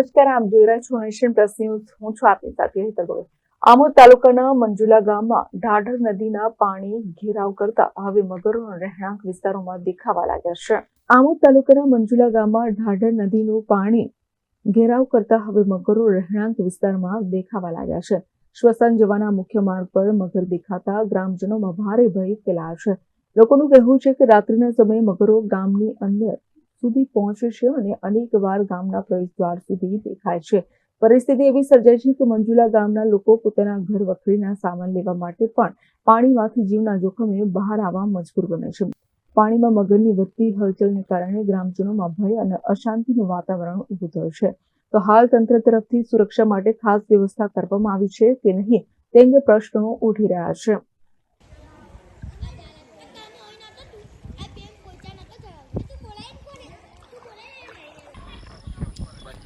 નમસ્કાર આમ જોઈ રહ્યા છો નેશન હું છું આપની સાથે હેતલ ભગત. આમોદ તાલુકાના મંજુલા ગામમાં ઢાઢર નદીના પાણી ઘેરાવ કરતા હવે મગરો રહેણાંક વિસ્તારોમાં દેખાવા લાગ્યા છે. આમોદ તાલુકાના મંજુલા ગામમાં ઢાઢર નદીનું પાણી ઘેરાવ કરતા હવે મગરો રહેણાંક વિસ્તારમાં દેખાવા લાગ્યા છે. શ્વસન જવાના મુખ્ય માર્ગ પર મગર દેખાતા ગ્રામજનોમાં ભારે ભય ફેલાયો છે. લોકોનું કહેવું છે કે રાત્રિના સમયે મગરો ગામની અંદર સુધી પહોંચે છે અને અનેક વાર ગામના પ્રવેશદ્વાર સુધી દેખાય છે. પરિસ્થિતિ એવી સર્જાય છે કે મંજુલા ગામના લોકો પોતાના ઘર વખરીના સામાન લેવા માટે પણ પાણીમાંથી જીવના જોખમે બહાર આવવા મજબૂર બને છે. પાણીમાં મગરની વધતી હલચલને કારણે ગ્રામજનોમાં ભય અને અશાંતિનું વાતાવરણ ઊભું થયું છે. તો હાલ તંત્ર તરફથી સુરક્ષા માટે ખાસ વ્યવસ્થા કરવામાં આવી છે કે નહીં તે અંગે પ્રશ્નો ઉઠી રહ્યા છે.